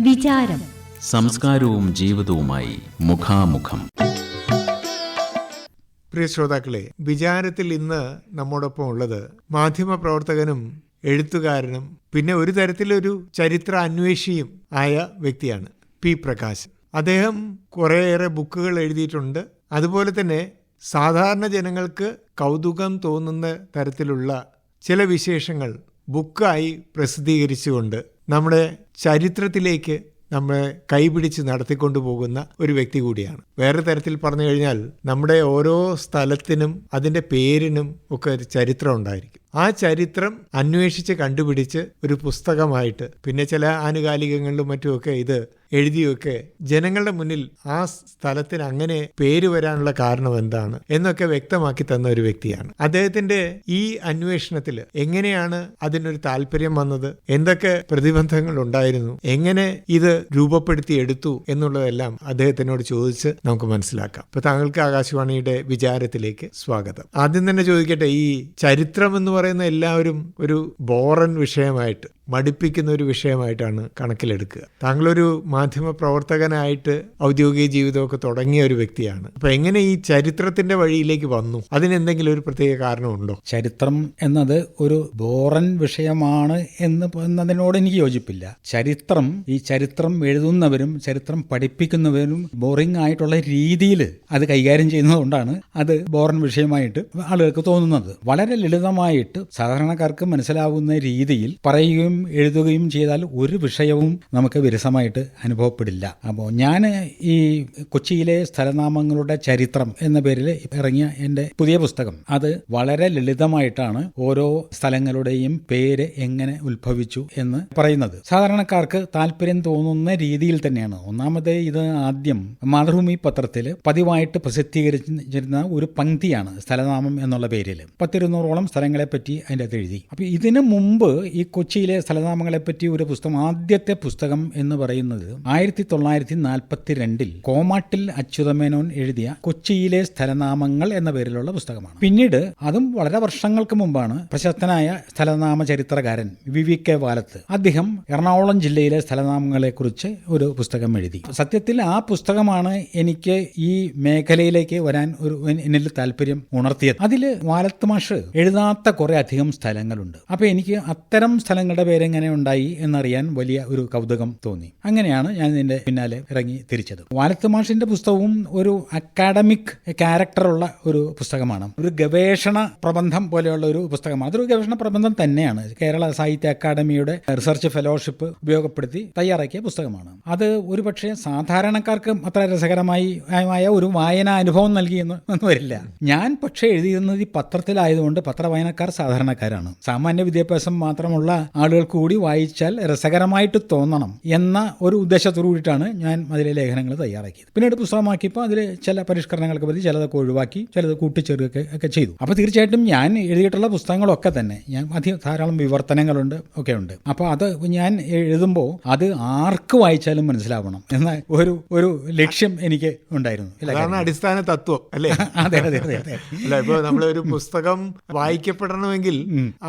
വിചാരം. സംസ്കാരവും ജീവിതവുമായി മുഖാമുഖം. പ്രിയ ശ്രോതാക്കളെ വിചാരത്തിൽ ഇന്ന് നമ്മോടൊപ്പം ഉള്ളത് മാധ്യമ പ്രവർത്തകനും എഴുത്തുകാരനും പിന്നെ ഒരു തരത്തിലൊരു ചരിത്ര അന്വേഷിയും ആയ വ്യക്തിയാണ് പി പ്രകാശ് അദ്ദേഹം കുറേയേറെ ബുക്കുകൾ എഴുതിയിട്ടുണ്ട്. അതുപോലെ തന്നെ സാധാരണ ജനങ്ങൾക്ക് കൗതുകം തോന്നുന്ന തരത്തിലുള്ള ചില വിശേഷങ്ങൾ ബുക്കായി പ്രസിദ്ധീകരിച്ചുകൊണ്ട് നമ്മുടെ ചരിത്രത്തിലേക്ക് നമ്മളെ കൈപിടിച്ച് നടത്തിക്കൊണ്ടു പോകുന്ന ഒരു വ്യക്തി കൂടിയാണ്. വേറെ തരത്തിൽ പറഞ്ഞു കഴിഞ്ഞാൽ നമ്മുടെ ഓരോ സ്ഥലത്തിനും അതിന്റെ പേരിനും ഒക്കെ ഒരു ചരിത്രം ഉണ്ടായിരിക്കും. ആ ചരിത്രം അന്വേഷിച്ച് കണ്ടുപിടിച്ച് ഒരു പുസ്തകമായിട്ട് പിന്നെ ചില ആനുകാലികങ്ങളിലും മറ്റുമൊക്കെ ഇത് എഴുതിയൊക്കെ ജനങ്ങളുടെ മുന്നിൽ ആ സ്ഥലത്തിന് അങ്ങനെ പേര് വരാനുള്ള കാരണം എന്താണ് എന്നൊക്കെ വ്യക്തമാക്കി തന്ന ഒരു വ്യക്തിയാണ്. അദ്ദേഹത്തിന്റെ ഈ അന്വേഷണത്തിൽ എങ്ങനെയാണ് അതിനൊരു താല്പര്യം വന്നത്? എന്തൊക്കെ പ്രതിബന്ധങ്ങൾ ഉണ്ടായിരുന്നു? എങ്ങനെ ഇത് രൂപപ്പെടുത്തി എടുത്തു എന്നുള്ളതെല്ലാം അദ്ദേഹത്തിനോട് ചോദിച്ച് നമുക്ക് മനസ്സിലാക്കാം. ഇപ്പൊ താങ്കൾക്ക് ആകാശവാണിയുടെ വിചാരത്തിലേക്ക് സ്വാഗതം. ആദ്യം തന്നെ ചോദിക്കട്ടെ ഈ ചരിത്രം എന്ന് പറയുന്ന എല്ലാവരും ഒരു ബോറൻ വിഷയമായിട്ട് മടുപ്പിക്കുന്ന ഒരു വിഷയമായിട്ടാണ് കണക്കിലെടുക്കുക. താങ്കളൊരു മാധ്യമ പ്രവർത്തകനായിട്ട് ഔദ്യോഗിക ജീവിതമൊക്കെ തുടങ്ങിയ ഒരു വ്യക്തിയാണ്. അപ്പൊ എങ്ങനെ ഈ ചരിത്രത്തിന്റെ വഴിയിലേക്ക് വന്നു? അതിനെന്തെങ്കിലും ഒരു പ്രത്യേക കാരണമുണ്ടോ? ചരിത്രം എന്നത് ഒരു ബോറൻ വിഷയമാണ് എന്ന് എന്നതിനോട് എനിക്ക് യോജിപ്പില്ല. ചരിത്രം ഈ ചരിത്രം എഴുതുന്നവരും ചരിത്രം പഠിപ്പിക്കുന്നവരും ബോറിംഗ് ആയിട്ടുള്ള രീതിയിൽ അത് കൈകാര്യം ചെയ്യുന്നതുകൊണ്ടാണ് അത് ബോറൻ വിഷയമായിട്ട് ആളുകൾക്ക് തോന്നുന്നത്. വളരെ ലളിതമായിട്ട് സാധാരണക്കാർക്ക് മനസ്സിലാവുന്ന രീതിയിൽ പറയുകയും എഴുതുകയും ചെയ്താൽ ഒരു വിഷയവും നമുക്ക് വിരസമായിട്ട് അനുഭവപ്പെടില്ല. അപ്പോൾ ഞാൻ ഈ കൊച്ചിയിലെ സ്ഥലനാമങ്ങളുടെ ചരിത്രം എന്ന പേരിൽ ഇറങ്ങിയ എന്റെ പുതിയ പുസ്തകം. അത് വളരെ ലളിതമായിട്ടാണ് ഓരോ സ്ഥലങ്ങളുടെയും പേര് എങ്ങനെ ഉത്ഭവിച്ചു എന്ന് പറയുന്നത്. സാധാരണക്കാർക്ക് താല്പര്യം തോന്നുന്ന രീതിയിൽ തന്നെയാണ്. ഒന്നാമത് ഇത് ആദ്യം മാതൃഭൂമി പത്രത്തിൽ പതിവായിട്ട് പ്രസിദ്ധീകരിച്ചിരുന്ന ഒരു പങ്ക്തിയാണ് സ്ഥലനാമം എന്നുള്ള പേരിൽ. പത്തിരുന്നൂറോളം സ്ഥലങ്ങളെ പറ്റി അതിന്റെ അകത്ത് എഴുതി. അപ്പോൾ ഇതിനു മുമ്പ് ഈ കൊച്ചിയിലെ സ്ഥലനാമങ്ങളെ പറ്റി ഒരു പുസ്തകം ആദ്യത്തെ പുസ്തകം എന്ന് പറയുന്നത് ആയിരത്തി തൊള്ളായിരത്തി നാൽപ്പത്തി രണ്ടിൽ കോമാട്ടിൽ അച്യുതമേനോൻ എഴുതിയ കൊച്ചിയിലെ സ്ഥലനാമങ്ങൾ എന്ന പേരിലുള്ള പുസ്തകമാണ്. പിന്നീട് അതും വളരെ വർഷങ്ങൾക്ക് മുമ്പാണ് പ്രശസ്തനായ സ്ഥലനാമ ചരിത്രകാരൻ വി വി കെ വാലത്ത് അദ്ദേഹം എറണാകുളം ജില്ലയിലെ സ്ഥലനാമങ്ങളെ കുറിച്ച് ഒരു പുസ്തകം എഴുതി. സത്യത്തിൽ ആ പുസ്തകമാണ് എനിക്ക് ഈ മേഖലയിലേക്ക് വരാൻ ഒരു എന്നിൽ താല്പര്യം ഉണർത്തിയത്. അതിൽ വാലത്ത് മാഷ് എഴുതാത്ത കുറെ അധികം സ്ഥലങ്ങളുണ്ട്. അപ്പൊ എനിക്ക് അത്തരം സ്ഥലങ്ങളുടെ പേരെങ്ങനെ ഉണ്ടായി എന്നറിയാൻ വലിയ ഒരു കൗതുകം തോന്നി. അങ്ങനെയാണ് ഞാൻ ഇതിന്റെ പിന്നാലെ ഇറങ്ങി തിരിച്ചത്. വാലത്ത് മാഷിന്റെ പുസ്തകവും ഒരു അക്കാഡമിക് ക്യാരക്ടറുള്ള ഒരു പുസ്തകമാണ്. ഒരു ഗവേഷണ പ്രബന്ധം പോലെയുള്ള ഒരു പുസ്തകമാണ്. അതൊരു ഗവേഷണ പ്രബന്ധം തന്നെയാണ്. കേരള സാഹിത്യ അക്കാദമിയുടെ റിസർച്ച് ഫെലോഷിപ്പ് ഉപയോഗപ്പെടുത്തി തയ്യാറാക്കിയ പുസ്തകമാണ്. അത് ഒരുപക്ഷെ സാധാരണക്കാർക്ക് അത്ര രസകരമായി ആയ ഒരു വായനാ അനുഭവം നൽകിയെന്ന് ഒന്നും വരില്ല. ഞാൻ പക്ഷേ എഴുതിയിരുന്നത് ഈ പത്രത്തിലായതുകൊണ്ട് പത്രവായനക്കാർ സാധാരണക്കാരാണ്. സാമാന്യ വിദ്യാഭ്യാസം മാത്രമുള്ള ആളുകൾക്ക് കൂടി വായിച്ചാൽ രസകരമായിട്ട് തോന്നണം എന്ന ഒരു ഉദ്ദേശത്തോടു കൂടിയിട്ടാണ് ഞാൻ അതിലെ ലേഖനങ്ങൾ തയ്യാറാക്കിയത്. പിന്നീട് പുസ്തകമാക്കിയപ്പോൾ അതിൽ ചില പരിഷ്കരണങ്ങൾക്ക് പറ്റി ചിലതൊക്കെ ഒഴിവാക്കി ചിലത് കൂട്ടിച്ചേർക്കുകയൊക്കെ ഒക്കെ ചെയ്തു. അപ്പോൾ തീർച്ചയായിട്ടും ഞാൻ എഴുതിയിട്ടുള്ള പുസ്തകങ്ങളൊക്കെ തന്നെ ഞാൻ അധികം ധാരാളം വിവർത്തനങ്ങളുണ്ട് ഒക്കെ ഉണ്ട്. അപ്പോൾ അത് ഞാൻ എഴുതുമ്പോൾ അത് ആർക്ക് വായിച്ചാലും മനസ്സിലാവണം എന്ന ഒരു ഒരു ലക്ഷ്യം എനിക്ക് ഉണ്ടായിരുന്നു. അതാണ് അടിസ്ഥാന തത്വം അല്ലേ? അതെ അതെ അതെ അതെ. അല്ല ഇപ്പൊ നമ്മളൊരു പുസ്തകം വായിക്കപ്പെടണമെങ്കിൽ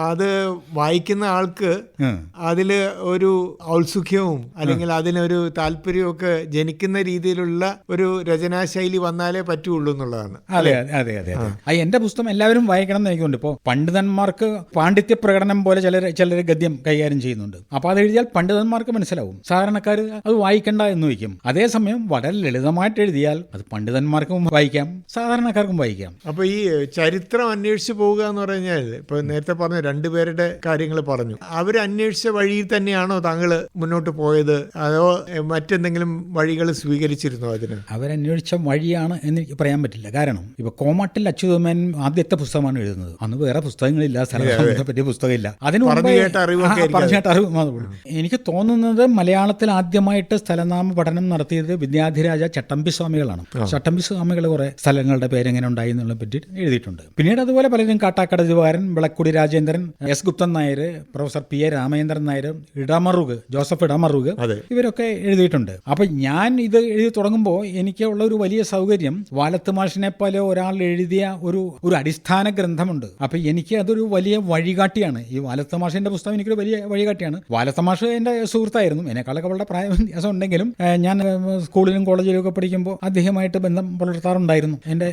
അത് വായിക്കുന്ന ആൾക്ക് ഉം. അതിൽ ഒരു ഔത്സുഖ്യവും അല്ലെങ്കിൽ അതിനൊരു താല്പര്യവും ഒക്കെ ജനിക്കുന്ന രീതിയിലുള്ള ഒരു രചനാശൈലി വന്നാലേ പറ്റുള്ളൂ എന്നുള്ളതാണ്. അതെ അതെ അതെ അതെ. എന്റെ പുസ്തകം എല്ലാവരും വായിക്കണം എന്ന് എനിക്കുണ്ട്. ഇപ്പോൾ പണ്ഡിതന്മാർക്ക് പാണ്ഡിത്യ പ്രകടനം പോലെ ചിലർ ചിലർ ഗദ്യം കൈകാര്യം ചെയ്യുന്നുണ്ട്. അപ്പോൾ അത് എഴുതിയാൽ പണ്ഡിതന്മാർക്ക് മനസ്സിലാവും. സാധാരണക്കാർ അത് വായിക്കണ്ട എന്ന് വയ്ക്കും. അതേസമയം വളരെ ലളിതമായിട്ട് എഴുതിയാൽ അത് പണ്ഡിതന്മാർക്കും വായിക്കാം സാധാരണക്കാർക്കും വായിക്കാം. അപ്പൊ ഈ ചരിത്രം അന്വേഷിച്ച് പോവുക എന്ന് പറഞ്ഞാൽ ഇപ്പൊ നേരത്തെ പറഞ്ഞ രണ്ടുപേരുടെ കാര്യങ്ങൾ പറഞ്ഞു. അവർ അന്വേഷിച്ച വഴിയിൽ തന്നെയാണോ താങ്കൾ മുന്നോട്ട് പോയത്? അതോ മറ്റെന്തെങ്കിലും വഴികൾ സ്വീകരിച്ചിരുന്നോ അതിന്? അവരന്വേഷിച്ച വഴിയാണ് എന്ന് എനിക്ക് പറയാൻ പറ്റില്ല. കാരണം ഇപ്പൊ കോമാട്ടിൽ അച്യുതമേൻ ആദ്യത്തെ പുസ്തകമാണ് എഴുതുന്നത്. അന്ന് വേറെ പുസ്തകങ്ങളില്ല സ്ഥലത്തെ പറ്റിയ പുസ്തകമില്ല. അതിന് പറഞ്ഞു കേട്ട അറിവൊക്കെ ആ, അറിവ് മാത്രമേ എനിക്ക് തോന്നുന്നത് മലയാളത്തിൽ ആദ്യമായിട്ട് സ്ഥലനാമ പഠനം നടത്തിയത് വിദ്യാധിരാജ ചട്ടമ്പി സ്വാമികളാണ്. ചട്ടമ്പി സ്വാമികൾ കുറെ സ്ഥലങ്ങളുടെ പേരെങ്ങനെ ഉണ്ടായി എന്നുള്ള പറ്റി എഴുതിയിട്ടുണ്ട്. പിന്നീട് അതുപോലെ പലരും Kattakada Divaran Vilakkudi Rajendran S Guptan Nair professor P A Ramendran നായരും ഇടമറുക് ജോസഫ് ഇടമറുക് ഇവരൊക്കെ എഴുതിയിട്ടുണ്ട്. അപ്പൊ ഞാൻ ഇത് എഴുതി തുടങ്ങുമ്പോൾ എനിക്ക് ഉള്ള ഒരു വലിയ സൗകര്യം വാലത്ത് മാഷിനെ പോലെ ഒരാൾ എഴുതിയ ഒരു ഒരു അടിസ്ഥാന ഗ്രന്ഥമുണ്ട്. അപ്പൊ എനിക്ക് അതൊരു വലിയ വഴികാട്ടിയാണ്. ഈ വാലത്ത് മാഷിന്റെ പുസ്തകം എനിക്കൊരു വലിയ വഴികാട്ടിയാണ്. വാലത്ത് മാഷ് എന്റെ സുഹൃത്തായിരുന്നു. എന്നെക്കാളൊക്കെ വളരെ പ്രായ വ്യത്യാസം ഉണ്ടെങ്കിലും ഞാൻ സ്കൂളിലും കോളേജിലും ഒക്കെ പഠിക്കുമ്പോൾ അദ്ദേഹമായിട്ട് ബന്ധം പുലർത്താറുണ്ടായിരുന്നു. എന്റെ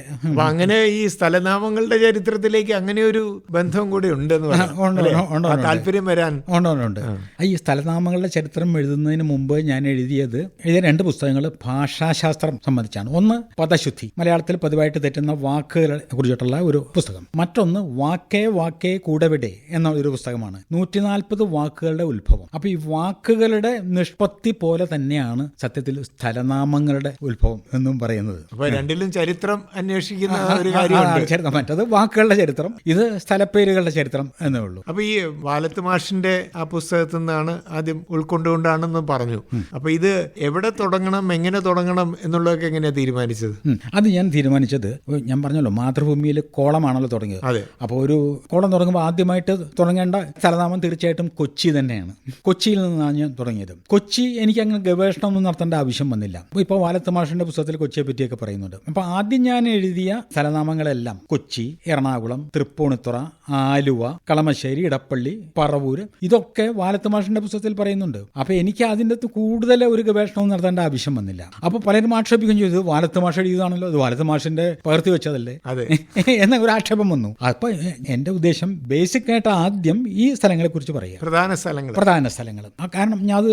അങ്ങനെ ഈ സ്ഥലനാമങ്ങളുടെ ചരിത്രത്തിലേക്ക് അങ്ങനെ ഒരു ബന്ധം കൂടി ഉണ്ടെന്ന്. താല്പര്യം വരാൻ ഉണ്ട് ഉണ്ട് ഉണ്ട്. ഈ സ്ഥലനാമങ്ങളുടെ ചരിത്രം എഴുതുന്നതിന് മുമ്പ് ഞാൻ എഴുതിയത് എഴുതിയ രണ്ട് പുസ്തകങ്ങൾ ഭാഷാശാസ്ത്രം സംബന്ധിച്ചാണ്. ഒന്ന് പദശുദ്ധി മലയാളത്തിൽ പതിവായിട്ട് തെറ്റുന്ന വാക്കുകളെ കുറിച്ചിട്ടുള്ള ഒരു പുസ്തകം. മറ്റൊന്ന് വാക്കേ വാക്കേ കൂടവിടെ എന്ന ഒരു പുസ്തകമാണ്. നൂറ്റി നാൽപ്പത് വാക്കുകളുടെ ഉത്ഭവം. അപ്പൊ ഈ വാക്കുകളുടെ നിഷ്പത്തി പോലെ തന്നെയാണ് സത്യത്തിൽ സ്ഥലനാമങ്ങളുടെ ഉത്ഭവം എന്നും പറയുന്നത്. രണ്ടിലും ചരിത്രം അന്വേഷിക്കുന്ന ഒരു കാര്യമാണ് മറ്റത് വാക്കുകളുടെ ചരിത്രം. ഇത് സ്ഥലപ്പേരുകളുടെ ചരിത്രം എന്നേ ഉള്ളൂ. അപ്പൊ ഈ വാലത്ത് മാഷിന്റെ ആ പുസ്തകത്തിൽ നിന്നാണ് ആദ്യം ഉൾക്കൊണ്ടുകൊണ്ടാണെന്ന് പറഞ്ഞു. അപ്പൊ ഇത് എവിടെ തുടങ്ങണം എങ്ങനെ തുടങ്ങണം എന്നുള്ളതൊക്കെ എങ്ങനെയാ തീരുമാനിച്ചത്? അത് ഞാൻ തീരുമാനിച്ചത് ഞാൻ പറഞ്ഞല്ലോ മാതൃഭൂമിയിൽ കോളമാണല്ലോ തുടങ്ങിയത്. അതെ. അപ്പോൾ ഒരു കോളം തുടങ്ങുമ്പോൾ ആദ്യമായിട്ട് തുടങ്ങേണ്ട സ്ഥലനാമം തീർച്ചയായിട്ടും കൊച്ചി തന്നെയാണ്. കൊച്ചിയിൽ നിന്നാണ് ഞാൻ തുടങ്ങിയത്. കൊച്ചി എനിക്ക് അങ്ങനെ ഗവേഷണമൊന്നും നടത്തേണ്ട ആവശ്യം വന്നില്ല. ഇപ്പോൾ വാലത്ത് മാഷിന്റെ പുസ്തകത്തിൽ കൊച്ചിയെ പറ്റിയൊക്കെ പറയുന്നുണ്ട്. അപ്പോൾ ആദ്യം ഞാൻ എഴുതിയ സ്ഥലനാമങ്ങളെല്ലാം കൊച്ചി എറണാകുളം തൃപ്പൂണിത്തുറ ആലുവ കളമശ്ശേരി ഇടപ്പള്ളി പറവൂര് ഇതൊക്കെ വാലത്ത് മാഷിന്റെ പുസ്തകത്തിൽ പറയുന്നുണ്ട്. അപ്പൊ എനിക്ക് അതിന്റെ അകത്ത് കൂടുതൽ ഒരു ഗവേഷണവും നടത്തേണ്ട ആവശ്യം വന്നില്ല. അപ്പൊ പലരും ആക്ഷേപിക്കുകയും ചെയ്തു വാലത്തുമാഷ വാലത്ത് മാഷ എഴുതിയതാണല്ലോ ഇത് വാലത്ത് മാഷിന്റെ പകർത്തി വെച്ചതല്ലേ? അതെ. എന്ന ഒരു ആക്ഷേപം വന്നു. അപ്പൊ എന്റെ ഉദ്ദേശം ബേസിക് ആയിട്ട് ആദ്യം ഈ സ്ഥലങ്ങളെ കുറിച്ച് പറയുക. പ്രധാന സ്ഥലങ്ങൾ പ്രധാന സ്ഥലങ്ങൾ കാരണം ഞാൻ അത്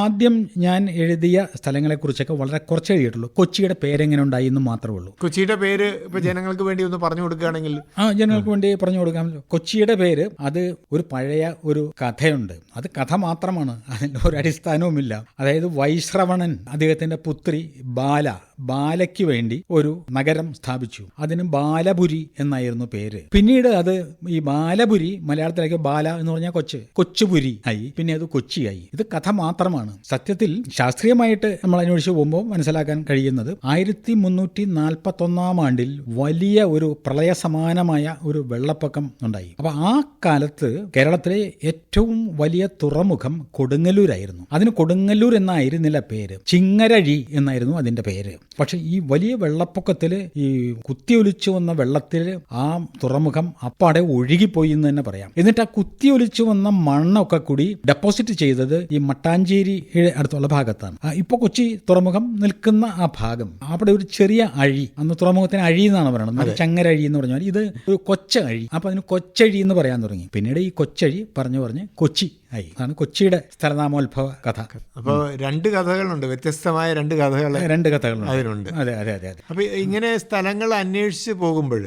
ആദ്യം ഞാൻ എഴുതിയ സ്ഥലങ്ങളെ കുറിച്ചൊക്കെ വളരെ കുറച്ച് എഴുതിയിട്ടുള്ളൂ. കൊച്ചിയുടെ പേരെങ്ങനെ ഉണ്ടായി എന്ന് മാത്രമേ ഉള്ളൂ. കൊച്ചിയുടെ പേര് ഇപ്പൊ ജനങ്ങൾക്ക് വേണ്ടി ഒന്ന് പറഞ്ഞു കൊടുക്കുകയാണെങ്കിൽ ആ ജനങ്ങൾക്ക് വേണ്ടി പറഞ്ഞു കൊടുക്കാമല്ലോ കൊച്ചിയുടെ പേര് അത് ഒരു പഴയ ഒരു കഥയുണ്ട്. അത് കഥ മാത്രമാണ്. അതിന്റെ ഒരു അടിസ്ഥാനവുമില്ല. അതായത് വൈശ്രവണൻ അദ്ദേഹത്തിന്റെ പുത്രി ബാല ബാലയ്ക്ക് വേണ്ടി ഒരു നഗരം സ്ഥാപിച്ചു. അതിന് ബാലപുരി എന്നായിരുന്നു പേര്. പിന്നീട് അത് ഈ ബാലപുരി മലയാളത്തിലേക്ക് ബാല എന്ന് പറഞ്ഞാൽ കൊച്ച്. കൊച്ചുപുരി ആയി. പിന്നെ അത് കൊച്ചിയായി. ഇത് കഥ മാത്രമാണ്. സത്യത്തിൽ ശാസ്ത്രീയമായിട്ട് നമ്മൾ അന്വേഷിച്ച് പോകുമ്പോൾ മനസ്സിലാക്കാൻ കഴിയുന്നത് ആയിരത്തി മുന്നൂറ്റി നാൽപ്പത്തി ഒന്നാം ആണ്ടിൽ വലിയ ഒരു പ്രളയ സമാനമായ ഒരു വെള്ളപ്പൊക്കം ഉണ്ടായി. അപ്പൊ ആ കാലത്ത് കേരളത്തിലെ ഏറ്റവും വലിയ തുറമുഖം കൊടുങ്ങല്ലൂരായിരുന്നു. അതിന് കൊടുങ്ങല്ലൂർ എന്നായിരുന്നില്ല പേര്. ചിങ്ങരഴി എന്നായിരുന്നു അതിന്റെ പേര്. പക്ഷെ ഈ വലിയ വെള്ളപ്പൊക്കത്തിൽ ഈ കുത്തിയൊലിച്ചു വന്ന വെള്ളത്തിൽ ആ തുറമുഖം അപ്പാടെ ഒഴുകിപ്പോയി എന്ന് തന്നെ പറയാം. എന്നിട്ട് ആ കുത്തിയൊലിച്ചു വന്ന മണ്ണൊക്കെ കൂടി ഡെപ്പോസിറ്റ് ചെയ്തത് ഈ മട്ടാഞ്ചേരി അടുത്തുള്ള ഭാഗത്താണ്. ഇപ്പൊ കൊച്ചി തുറമുഖം നിൽക്കുന്ന ആ ഭാഗം. അവിടെ ഒരു ചെറിയ അഴി. അന്ന് തുറമുഖത്തിന് അഴി എന്നാണ് പറയുന്നത്. ചങ്ങരഴി എന്ന് പറഞ്ഞാൽ ഇത് ഒരു കൊച്ചഴി. അപ്പോൾ അപ്പൊ അതിന് കൊച്ചഴി എന്ന് പറയാൻ തുടങ്ങി. പിന്നീട് ഈ കൊച്ചഴി പറഞ്ഞു പറഞ്ഞ് കൊച്ചി. ആയി. അതാണ് കൊച്ചിയുടെ സ്ഥലനാമോത്ഭവ കഥ. അപ്പോൾ രണ്ട് കഥകളുണ്ട്. വ്യത്യസ്തമായ രണ്ട് കഥകൾ രണ്ട് കഥകളുണ്ട്. അതിനുണ്ട് അതെ അതെ അതെ അതെ. അപ്പൊ ഇങ്ങനെ സ്ഥലങ്ങൾ അന്വേഷിച്ച് പോകുമ്പോൾ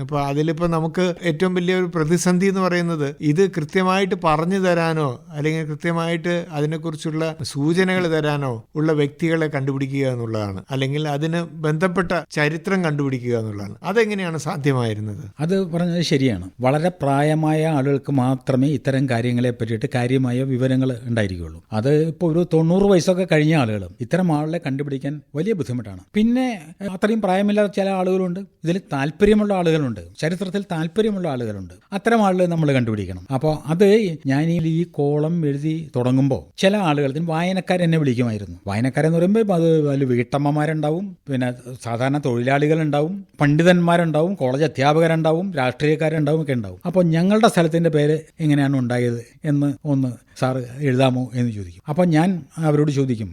അപ്പൊ അതിലിപ്പോ നമുക്ക് ഏറ്റവും വലിയൊരു പ്രതിസന്ധി എന്ന് പറയുന്നത് ഇത് കൃത്യമായിട്ട് പറഞ്ഞു തരാനോ അല്ലെങ്കിൽ കൃത്യമായിട്ട് അതിനെക്കുറിച്ചുള്ള സൂചനകൾ തരാനോ ഉള്ള വ്യക്തികളെ കണ്ടുപിടിക്കുക എന്നുള്ളതാണ്. അല്ലെങ്കിൽ അതിന് ബന്ധപ്പെട്ട ചരിത്രം കണ്ടുപിടിക്കുക എന്നുള്ളതാണ്. അതെങ്ങനെയാണ് സാധ്യമായിരുന്നത്? അത് പറഞ്ഞത് ശരിയാണ്. വളരെ പ്രായമായ ആളുകൾക്ക് മാത്രമേ ഇത്തരം കാര്യങ്ങളെ പറ്റിയിട്ട് കാര്യമായ വിവരങ്ങൾ ഉണ്ടായിരിക്കുകയുള്ളൂ. അത് ഇപ്പോൾ ഒരു തൊണ്ണൂറ് വയസ്സൊക്കെ കഴിഞ്ഞ ആളുകൾ ഇത്തരം ആളുകളെ കണ്ടുപിടിക്കാൻ വലിയ ബുദ്ധിമുട്ടാണ്. പിന്നെ അത്രയും പ്രായമില്ലാത്ത ചില ആളുകളുണ്ട്. ഇതിൽ താല്പര്യമുള്ള ആളുകളുണ്ട്. ചരിത്രത്തിൽ താല്പര്യമുള്ള ആളുകളുണ്ട്. അത്തരം ആളുകൾ നമ്മൾ കണ്ടുപിടിക്കണം. അപ്പോൾ അത് ഞാൻ ഈ കോളം എഴുതി തുടങ്ങുമ്പോൾ ചില ആളുകൾ വായനക്കാരെന്നെ വിളിക്കുമായിരുന്നു. വായനക്കാരെന്ന് പറയുമ്പോൾ അത് അതിൽ വീട്ടമ്മമാരുണ്ടാവും. പിന്നെ സാധാരണ തൊഴിലാളികളുണ്ടാവും. പണ്ഡിതന്മാരുണ്ടാവും. കോളേജ് അധ്യാപകരുണ്ടാവും. രാഷ്ട്രീയക്കാരുണ്ടാവും. ഒക്കെ ഉണ്ടാവും. അപ്പോൾ ഞങ്ങളുടെ സ്ഥലത്തിന്റെ പേര് എങ്ങനെയാണ് ഉണ്ടായത് എന്ന് ഒന്ന് സാറ് എഴുതാമോ എന്ന് ചോദിക്കും. അപ്പം ഞാൻ അവരോട് ചോദിക്കും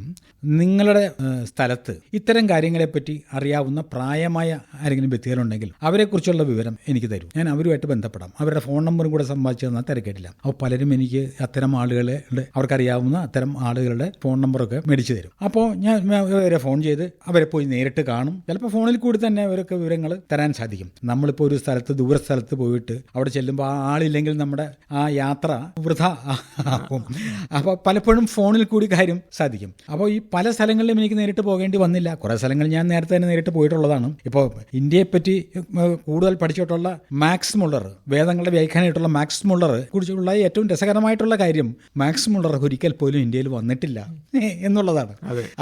നിങ്ങളുടെ സ്ഥലത്ത് ഇത്തരം കാര്യങ്ങളെപ്പറ്റി അറിയാവുന്ന പ്രായമായ ആരെങ്കിലും വ്യക്തികളുണ്ടെങ്കിൽ അവരെക്കുറിച്ചുള്ള വിവരം എനിക്ക് തരും. ഞാൻ അവരുമായിട്ട് ബന്ധപ്പെടാം. അവരുടെ ഫോൺ നമ്പറും കൂടെ സമ്പാദിച്ചു തന്നാൽ തിരക്കേട്ടില്ല അപ്പോൾ പലരും എനിക്ക് അത്തരം ആളുകളെ അവർക്കറിയാവുന്ന അത്തരം ആളുകളുടെ ഫോൺ നമ്പറൊക്കെ മേടിച്ചു തരും. അപ്പോൾ ഞാൻ അവരെ ഫോൺ ചെയ്ത് അവരെ പോയി നേരിട്ട് കാണും. ചിലപ്പോൾ ഫോണിൽ കൂടി തന്നെ അവരൊക്കെ വിവരങ്ങൾ തരാൻ സാധിക്കും. നമ്മളിപ്പോൾ ഒരു സ്ഥലത്ത് ദൂര സ്ഥലത്ത് പോയിട്ട് അവിടെ ചെല്ലുമ്പോൾ ആ ആളില്ലെങ്കിൽ നമ്മുടെ ആ യാത്ര വൃഥ അപ്പം അപ്പോൾ പലപ്പോഴും ഫോണിൽ കൂടി കാര്യം സാധിക്കും. അപ്പോൾ ഈ പല സ്ഥലങ്ങളിലും എനിക്ക് നേരിട്ട് പോകേണ്ടി വന്നില്ല. കുറേ സ്ഥലങ്ങൾ ഞാൻ നേരത്തെ തന്നെ നേരിട്ട് പോയിട്ടുള്ളതാണ്. ഇപ്പോൾ ഇന്ത്യയെപ്പറ്റി പറ്റി കൂടുതൽ പഠിച്ചിട്ടുള്ള മാക്സ് മുള്ളർ വേദങ്ങളുടെ വ്യാഖ്യാനമായിട്ടുള്ള മാക്സ് മുള്ളർ കുറിച്ചുള്ള ഏറ്റവും രസകരമായിട്ടുള്ള കാര്യം മാക്സ് മുള്ളർ ഒരിക്കൽ പോലും ഇന്ത്യയിൽ വന്നിട്ടില്ല. എന്നുള്ളതാണ്.